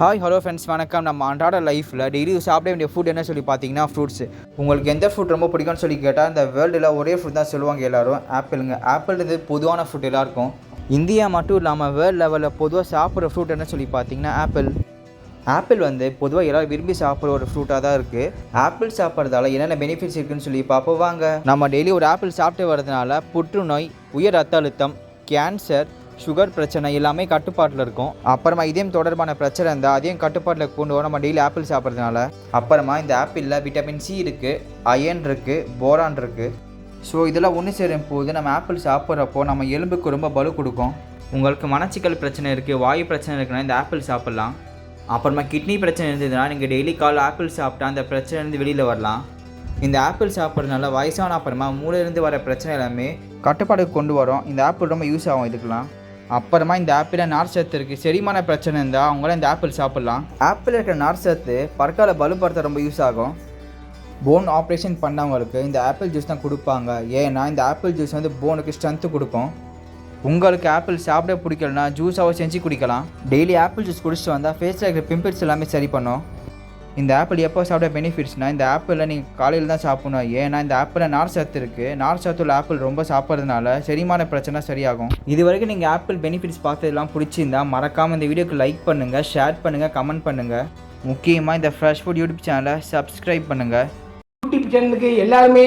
Hi hello friends வணக்கம். நம்ம அன்றாட லைஃப்பில் டெய்லி சாப்பிட வேண்டிய ஃபுட் என்ன சொல்லி பார்த்தீங்கன்னா ஃப்ரூட்ஸ் உங்களுக்கு எந்த ஃபுட் ரொம்ப பிடிக்கும்னு சொல்லி கேட்டால் இந்த வேர்ல்டில் ஒரே ஃபுட் தான் சொல்லுவாங்க எல்லோரும். ஆப்பிளுங்க ஆப்பிள்ன்றது பொதுவான ஃபுட் எல்லாருக்கும். இந்தியா மட்டும் இல்லாமல் வேர்ல்டு லெவலில் பொதுவாக சாப்பிட்ற ஃப்ரூட் என்ன சொல்லி பார்த்தீங்கன்னா ஆப்பிள் ஆப்பிள் வந்து பொதுவாக எல்லோரும் விரும்பி சாப்பிட்ற ஒரு ஃப்ரூட்டாக தான் இருக்குது ஆப்பிள் சாப்பிட்றதால என்னென்ன பெனிஃபிட்ஸ் இருக்குன்னு சொல்லி பார்ப்போம். வாங்க. நம்ம டெய்லி ஒரு ஆப்பிள் சாப்பிட்டு வரதுனால புற்றுநோய் உயர் ரத்த அழுத்தம் கேன்சர் சுகர் பிரச்சனை எல்லாமே கட்டுப்பாட்டில் இருக்கும். அப்புறமா இதயம் தொடர்பான பிரச்சனை இருந்தால் அதையும் கட்டுப்பாட்டில் கொண்டு வரும் நம்ம டெய்லி ஆப்பிள் சாப்பிட்றதுனால. அப்புறமா இந்த ஆப்பிளில் விட்டமின் சி இருக்குது அயன் இருக்குது போரான் இருக்குது ஸோ இதெல்லாம் ஒன்று சேரும் போது நம்ம ஆப்பிள் சாப்பிட்றப்போ நம்ம எலும்புக்கு ரொம்ப பலு கொடுக்கும். உங்களுக்கு மனச்சிக்கல் பிரச்சனை இருக்குது வாயு பிரச்சனை இருக்குன்னா இந்த ஆப்பிள் சாப்பிட்லாம். அப்புறமா கிட்னி பிரச்சனை இருந்ததுன்னா நீங்கள் டெய்லி கால் ஆப்பிள் சாப்பிட்டா அந்த பிரச்சனைலேருந்து வெளியில் வரலாம். இந்த ஆப்பிள் சாப்பிட்றதுனால வயசான அப்புறமா மூளையிலேருந்து வர பிரச்சனை எல்லாமே கட்டுப்பாடுக்கு கொண்டு வரும். இந்த ஆப்பிள் ரொம்ப யூஸ் ஆகும் இதுக்கெலாம் அப்புறமா இந்த ஆப்பிளில் நார் சத்து இருக்குது செரிமான பிரச்சனை இருந்தால் அவங்களாம் இந்த ஆப்பிள் சாப்பிட்லாம். ஆப்பிள் இருக்கிற நார் சத்து பற்கால பலுப்படுத்த ரொம்ப யூஸ் ஆகும். போன் ஆப்ரேஷன் பண்ணவங்களுக்கு இந்த ஆப்பிள் ஜூஸ் தான் கொடுப்பாங்க. ஏன்னா இந்த ஆப்பிள் ஜூஸ் வந்து போனுக்கு ஸ்ட்ரென்த்து கொடுக்கும். உங்களுக்கு ஆப்பிள் சாப்பிட பிடிக்கலனா ஜூஸாவோ செஞ்சு குடிக்கலாம். டெய்லி ஆப்பிள் ஜூஸ் குடிச்சிட்டு வந்தால் ஃபேஸில் இருக்கிற பிம்பிள்ஸ் எல்லாமே சரி பண்ணும். இந்த ஆப்பிள் எப்போ சாப்பிட பெனிஃபிட்ஸ்னால் இந்த ஆப்பிளில் நீங்கள் காலையில் தான் சாப்பிடணும். ஏன்னா இந்த ஆப்பிளில் நார் சத்து இருக்குது நார் சத்துள்ள ஆப்பிள் ரொம்ப சாப்பிட்றதுனால செரிமான பிரச்சனை சரியாகும். இது வரைக்கும் நீங்கள் ஆப்பிள் பெனிஃபிட்ஸ் பார்த்ததெல்லாம் பிடிச்சிருந்தா மறக்காமல் இந்த வீடியோக்கு லைக் பண்ணுங்கள் ஷேர் பண்ணுங்கள் கமெண்ட் பண்ணுங்கள் முக்கியமாக இந்த ஃப்ரெஷ் ஃபுட் யூடியூப் சேனலை சப்ஸ்கிரைப் பண்ணுங்கள் யூடியூப் சேனலுக்கு எல்லாருமே